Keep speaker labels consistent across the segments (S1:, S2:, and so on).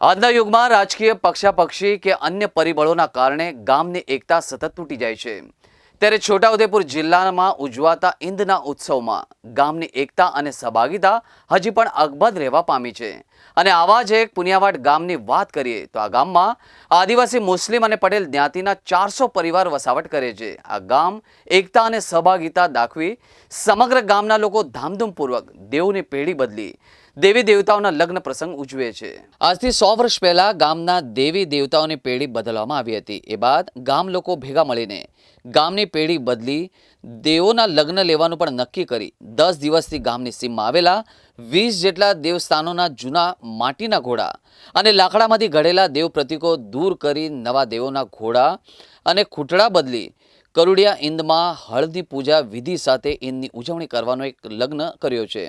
S1: આજના યુગમાં રાજકીય પક્ષાપક્ષી કે અન્ય પરિબળોના કારણે ગામની એકતા સતત તૂટી જાય છે. ત્યારે છોટાઉદેપુર જિલ્લામાં ઉજવાતા ઈંદના ઉત્સવમાં ગામની એકતા અને સહભાગીતા હજી પણ અકબંધ રહેવા પામી છે. અને આવા જ એક પુનિયાવાડ ગામની વાત કરીએ તો આ ગામમાં આદિવાસી મુસ્લિમ અને પટેલ જ્ઞાતિના ચારસો પરિવાર વસાવટ કરે છે. આ ગામ એકતા અને સહભાગીતા દાખવી સમગ્ર ગામના લોકો ધામધૂમપૂર્વક દેવની પેઢી બદલી દેવી દેવતાઓના લગ્ન પ્રસંગ ઉજવે છે. આજથી સો વર્ષ પહેલા ગામના દેવી દેવતાઓની પેઢી બદલવામાં આવી હતી. એ બાદ ગામ લોકો ભેગા મળીને ગામની પેઢી બદલી દેવોના લગ્ન લેવાનું પણ નક્કી કરી દસ દિવસથી ગામની સીમમાં આવેલા વીસ જેટલા દેવસ્થાનોના જૂના માટીના ઘોડા અને લાકડામાંથી ઘડેલા દેવ પ્રતિકો દૂર કરી નવા દેવોના ઘોડા અને ખૂટડા બદલી કરુડિયા ઈંદમાં હળદી પૂજા વિધિ સાથે ઈંદની ઉજવણી કરવાનો એક લગ્ન કર્યો છે.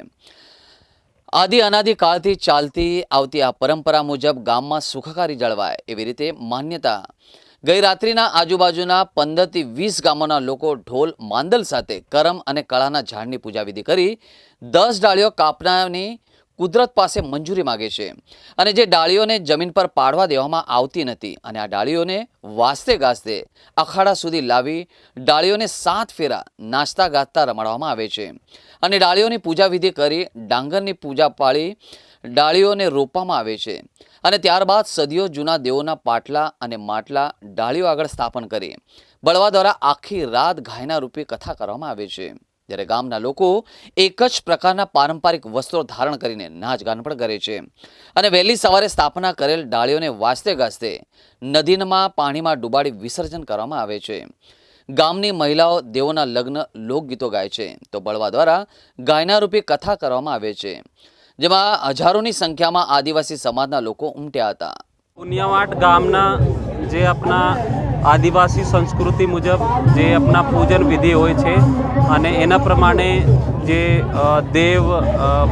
S1: આદિ અનાદિ કાળથી ચાલતી આવતી આ પરંપરા મુજબ ગામમાં સુખાકારી જળવાય એવી રીતે માન્યતા. ગઈ રાત્રિના આજુબાજુના પંદરથી વીસ ગામોના લોકો ઢોલ, માંદલ સાથે કરમ અને કળાના ઝાડની પૂજા વિધિ કરી દસ ડાળીઓ કાપનાની કુદરત પાસે મંજૂરી માગે છે અને જે ડાળીઓને જમીન પર પાડવા દેવામાં આવતી નથી અને આ ડાળીઓને વાસ્તે ગાસ્તે અખાડા સુધી લાવી ડાળીઓને સાત ફેરા નાચતા ગાતા રમાડવામાં આવે છે. અને ડાળીઓની પૂજા વિધિ કરી ડાંગરની પૂજા પાળી ડાળીઓને રોપવામાં આવે છે. અને ત્યારબાદ સદીઓ જૂના દેવોના પાટલા અને માટલા ડાળીઓ આગળ સ્થાપન કરી બળવા દ્વારા આખી રાત ગાયના રૂપે કથા કરવામાં આવે છે. જ્યારે ગામના લોકો એક જ પ્રકારના પારંપરિક વસ્ત્રો ધારણ કરીને નાચ પણ કરે છે. અને વહેલી સવારે સ્થાપના કરેલ ડાળીઓને વાસ્તે ગાજતે નદીમાં પાણીમાં ડૂબાડી વિસર્જન કરવામાં આવે છે. ગામની મહિલાઓ દેવોના લગ્ન લોકગીતો ગાય છે. તો બળવા દ્વારા ગાયના રૂપે કથા કરવામાં આવે છે. જેમાં હજારોની સંખ્યામાં આદિવાસી સમાજના લોકો ઉમટ્યા હતા.
S2: પુનિયાવાટ ગામના જે આપણા આદિવાસી સંસ્કૃતિ મુજબ જે આપણા પૂજન વિધિ હોય છે અને એના પ્રમાણે જે દેવ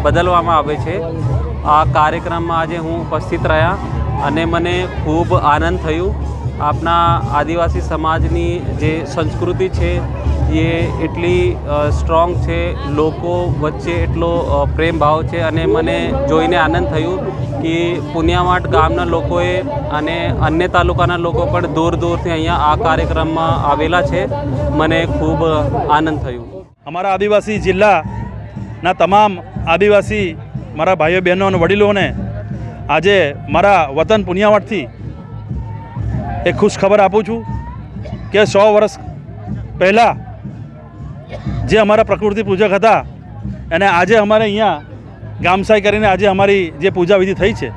S2: બદલવામાં આવે છે. આ કાર્યક્રમમાં આજે હું ઉપસ્થિત રહ્યા અને મને ખૂબ આનંદ થયું. આપણા આદિવાસી સમાજની જે સંસ્કૃતિ છે એ એટલી સ્ટ્રોંગ છે, લોકો વચ્ચે એટલો પ્રેમ ભાવ છે અને મને જોઈને આનંદ થયું કે પુનિયાવાટ ગામના લોકોએ અને અન્ય તાલુકાના લોકો પણ દૂર દૂરથી અહીંયા આ કાર્યક્રમમાં આવેલા છે. મને ખૂબ આનંદ થયું.
S3: અમારા આદિવાસી જિલ્લાના તમામ આદિવાસી મારા ભાઈઓ, બહેનો અને વડીલોને આજે મારા વતન પુનિયાવાડથી એક ખુશ ખબર આપું છું કે સો વર્ષ પહેલાં જે અમારા પ્રકૃતિ પૂજક હતા અને આજે અમારે અહીંયા ગામસાઈ કરીને આજે અમારી જે પૂજા વિધિ થઈ છે,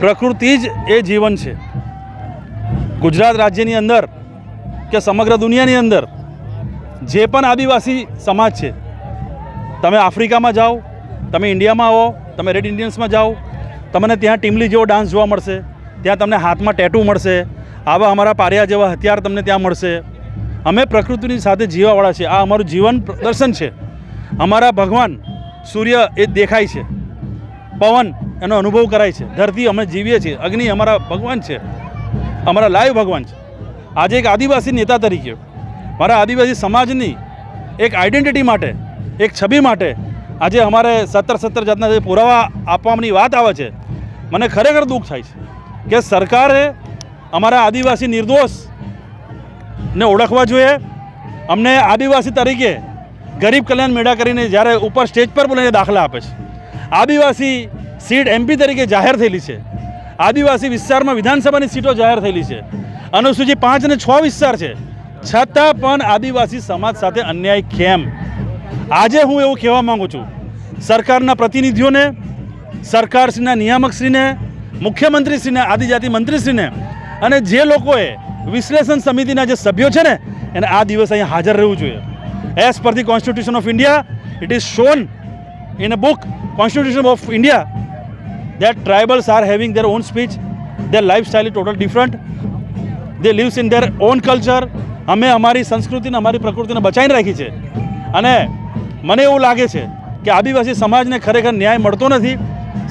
S3: પ્રકૃતિ જ એ જીવન છે. ગુજરાત રાજ્યની અંદર કે સમગ્ર દુનિયાની અંદર જે પણ આદિવાસી સમાજ છે, તમે આફ્રિકામાં જાઓ, તમે ઇન્ડિયામાં આવો, તમે રેડ ઇન્ડિયન્સમાં જાઓ, તમને ત્યાં ટીમલી જેવો ડાન્સ જોવા મળશે, ત્યાં તમને હાથમાં ટેટુ મળશે, આવા અમારા પારિયા જેવા હથિયાર તમને ત્યાં મળશે. અમે પ્રકૃતિની સાથે જીવાવાળા છીએ. આ અમારું જીવન પ્રદર્શન છે. અમારા ભગવાન સૂર્ય એ દેખાય છે. પવન એનો અનુભવ કરાય છે. ધરતી અમે જીવીએ છીએ. અગ્નિ અમારા ભગવાન છે. અમારા લાઈવ ભગવાન છે. આજે એક આદિવાસી નેતા તરીકે, મારા આદિવાસી સમાજની એક આઈડેન્ટિટી માટે, એક છબી માટે આજે અમારે સત્તર સત્તર જાતના જે પુરાવા આપવાની વાત આવે છે, મને ખરેખર દુઃખ થાય છે કે સરકારે અમારા આદિવાસી નિર્દોષ ને ઓળખવા જોઈએ. અમને આદિવાસી તરીકે ગરીબ કલ્યાણ મેળા કરીને જ્યારે ઉપર સ્ટેજ પર બોલીને દાખલા આપે છે. આદિવાસી સીટ એમપી તરીકે જાહેર થયેલી છે. આદિવાસી વિસ્તારમાં વિધાનસભાની સીટો જાહેર થયેલી છે. અનુસૂચિત પાંચ અને છ વિસ્તાર છે. છતાં પણ આદિવાસી સમાજ સાથે અન્યાય કેમ? આજે હું એવું કહેવા માગું છું. સરકારના પ્રતિનિધિઓને, સરકારશ્રીના નિયામકશ્રીને, મુખ્યમંત્રીશ્રીને, આદિજાતિ મંત્રીશ્રીને અને જે લોકોએ વિશ્લેષણ સમિતિના જે સભ્યો છે ને, એને આ દિવસ અહીંયા હાજર રહેવું જોઈએ. As per the constitution of India it is shown in a book constitution of India that tribals are having their own speech their lifestyle is total different they lives in their own culture અમે અમારી સંસ્કૃતિને, અમારી પ્રકૃતિને બચાવીને રાખી છે. અને મને એવું લાગે છે કે આદિવાસી સમાજને ખરેખર ન્યાય મળતો નથી.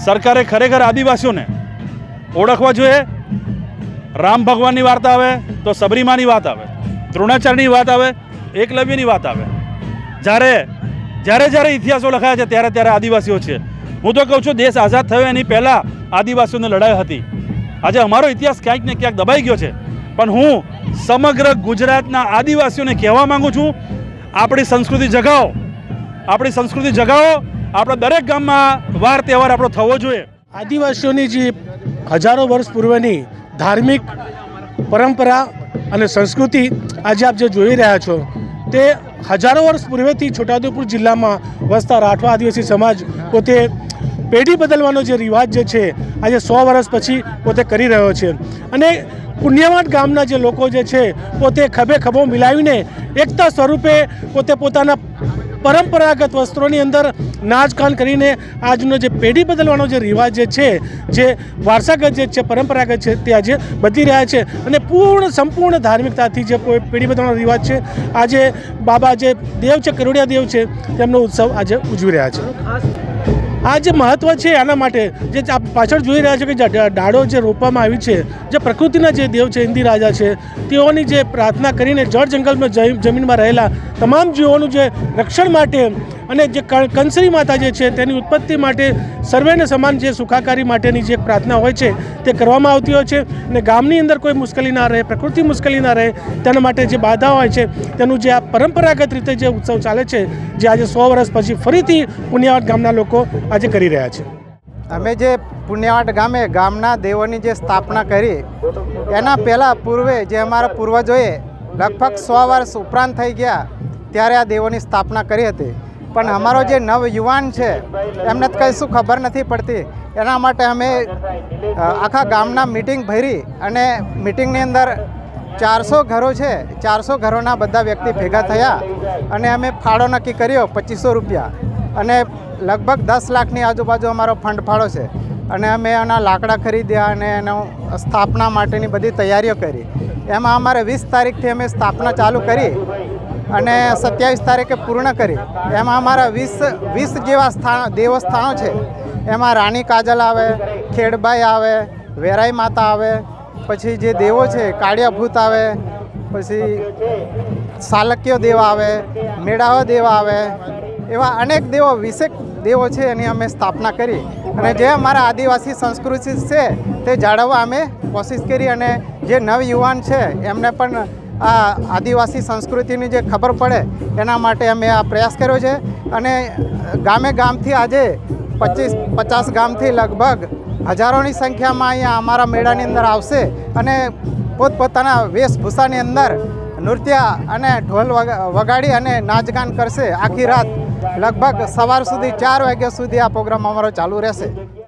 S3: સરકારે ખરેખર આદિવાસીઓને ઓળખવા જોઈએ. રામ ભગવાનની વાર્તા આવે, તો સબરીમાની વાત આવે, દ્રોણાચાર્યની વાત આવે, એકલવ્યની વાત આવે. જ્યારે જ્યારે જ્યારે ઇતિહાસો લખાયા છે, ત્યારે ત્યારે આદિવાસીઓ છે. હું તો કહું છું, દેશ આઝાદ થયો એની પહેલાં આદિવાસીઓને લડાઈ હતી. આજે અમારો ઇતિહાસ ક્યાંક ને ક્યાંક દબાઈ ગયો છે. પણ હું સમગ્ર ગુજરાતના આદિવાસીઓને કહેવા માગું છું, આપણી સંસ્કૃતિ જગાવો. આપણી સંસ્કૃતિ જગાવો. આપણા દરેક ગામમાં વાર તહેવાર આપણો થવો જોઈએ.
S4: આદિવાસીઓની જે હજારો વર્ષ પૂર્વની ધાર્મિક પરંપરા અને સંસ્કૃતિ આજે આપ જે જોઈ રહ્યા છો, તે હજારો વર્ષ પૂર્વેથી છોટાઉદેપુર જિલ્લામાં વસતા રાઠવા આદિવાસી સમાજ પોતે પેઢી બદલવાનો જે રિવાજ જે છે, આજે સો વર્ષ પછી પોતે કરી રહ્યો છે. અને પુણ્યવાન ગામના જે લોકો જે છે, પોતે ખભે ખભો મિલાવીને એકતા સ્વરૂપે પોતે પોતાના પરંપરાગત વસ્ત્રોની અંદર નાચગાન કરીને આજનો જે પેઢી બદલવાનો જે રિવાજ જે છે, જે વારસાગત જે છે, પરંપરાગત છે, તે આજે બદલી રહ્યા છે અને પૂર્ણ, સંપૂર્ણ ધાર્મિકતાથી જે પેઢી બદલવાનો રિવાજ છે, આજે બાબા જે દેવ છે કરોડિયા દેવ છે, તેમનો ઉત્સવ આજે ઉજવી રહ્યા છે. આ જે મહત્ત્વ છે આના માટે, જે આપ પાછળ જોઈ રહ્યા છો કે ડાળો જે રોપવામાં આવી છે, જે પ્રકૃતિના જે દેવ છે ઇન્દિ રાજા છે, તેઓની જે પ્રાર્થના કરીને જળ જંગલમાં જમીનમાં રહેલા તમામ જીવોનું જે રક્ષણ માટે અને જે કંસરી માતા જે છે તેની ઉત્પત્તિ માટે સર્વેને સમાન જે સુખાકારી માટેની જે પ્રાર્થના હોય છે તે કરવામાં આવતી હોય છે અને ગામની અંદર કોઈ મુશ્કેલી ના રહે, પ્રકૃતિ મુશ્કેલી ના રહે, તેના માટે જે બાધા હોય છે તેનું જે આ પરંપરાગત રીતે જે ઉત્સવ ચાલે છે, જે આજે સો વર્ષ પછી ફરીથી પુણ્યાવાટ ગામના લોકો આજે કરી રહ્યા છે.
S5: અમે જે પુણ્યવાટ ગામે ગામના દેવોની જે સ્થાપના કરી, એના પહેલાં પૂર્વે જે અમારા પૂર્વજોએ લગભગ સો વર્ષ ઉપરાંત થઈ ગયા, ત્યારે આ દેવોની સ્થાપના કરી હતી. પણ અમારો જે નવ યુવાન છે, એમને તો કંઈ શું ખબર નથી પડતી. એના માટે અમે આખા ગામના મિટિંગ ભરી અને મિટિંગની અંદર ચારસો ઘરો છે, ચારસો ઘરોના બધા વ્યક્તિ ભેગા થયા અને અમે ફાળો નક્કી કર્યો પચીસો રૂપિયા. અને લગભગ દસ લાખની આજુબાજુ અમારો ફંડ ફાળો છે. અને અમે એના લાકડા ખરીદ્યા અને એનો સ્થાપના માટેની બધી તૈયારીઓ કરી. એમાં અમારે વીસ તારીખથી અમે સ્થાપના ચાલુ કરી. અને સત્યાવીસ તારીખે પૂર્ણ કરી. એમાં અમારા વીસ વીસ જેવા સ્થાન દેવસ્થાનો છે. એમાં રાણી કાજલ આવે, ખેડબાઈ આવે, વેરાઈ માતા આવે, પછી જે દેવો છે, કાળિયાભૂત આવે, પછી સાલક્ય દેવ આવે, મેળાવા દેવ આવે, એવા અનેક દેવો, વિશેક દેવો છે એની અમે સ્થાપના કરી. અને જે અમારા આદિવાસી સંસ્કૃતિ છે, તે જાળવવા અમે કોશિશ કરી અને જે નવયુવાન છે, એમને પણ આ આદિવાસી સંસ્કૃતિની જે ખબર પડે એના માટે અમે આ પ્રયાસ કર્યો છે. અને ગામે ગામથી આજે પચીસ પચાસ ગામથી લગભગ હજારોની સંખ્યામાં અહીંયા અમારા મેળાની અંદર આવશે અને પોતપોતાના વેશભૂષાની અંદર નૃત્ય અને ઢોલ વગા- વગાડી અને નાચગાન કરશે. આખી રાત લગભગ સવાર સુધી ચાર વાગ્યા સુધી આ પ્રોગ્રામ અમારો ચાલુ રહેશે.